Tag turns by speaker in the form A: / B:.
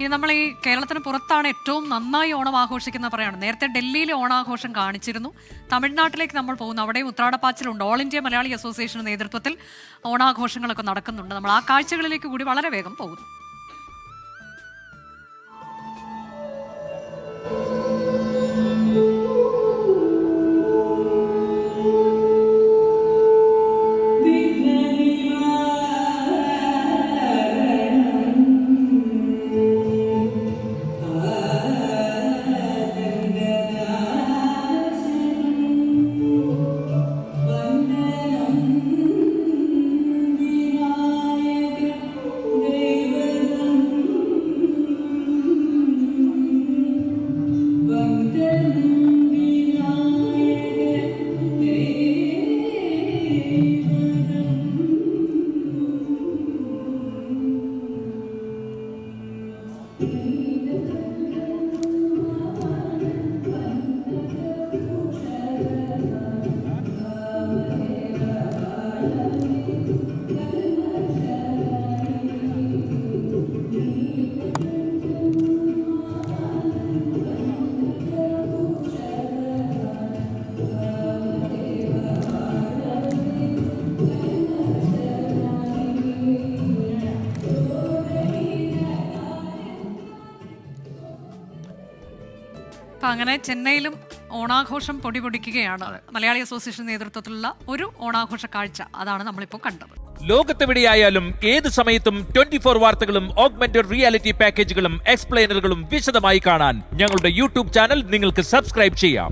A: ഇനി നമ്മൾ ഈ കേരളത്തിന് പുറത്താണ് ഏറ്റവും നന്നായി ഓണം ആഘോഷിക്കുന്ന പറയാണ്. നേരത്തെ ഡൽഹിയിൽ ഓണാഘോഷം കാണിച്ചിരുന്നു. തമിഴ്നാട്ടിലേക്ക് നമ്മൾ പോകുന്നു. അവിടെയും ഉത്രാടപ്പാച്ചിലുണ്ട്. ഓൾ ഇന്ത്യ മലയാളി അസോസിയേഷന്റെ നേതൃത്വത്തിൽ ഓണാഘോഷങ്ങളൊക്കെ നടക്കുന്നുണ്ട്. നമ്മൾ ആ കാഴ്ചകളിലേക്ക് കൂടി വളരെ വേഗം പോകുന്നു. അപ്പൊ അങ്ങനെ ചെന്നൈയിലും ഓണാഘോഷം പൊടി പൊടിക്കുകയാണ്. മലയാളി അസോസിയേഷൻ നേതൃത്വത്തിലുള്ള ഒരു ഓണാഘോഷ കാഴ്ച അതാണ് നമ്മളിപ്പോൾ കണ്ടത്.
B: ലോകത്തെവിടെയായാലും ഏത് സമയത്തും ട്വന്റി ഫോർ വാർത്തകളും ഓഗ്മെന്റഡ് റിയാലിറ്റി പാക്കേജുകളും എക്സ്പ്ലെയിനറുകളും വിശദമായി കാണാൻ ഞങ്ങളുടെ യൂട്യൂബ് ചാനൽ നിങ്ങൾക്ക് സബ്സ്ക്രൈബ് ചെയ്യാം.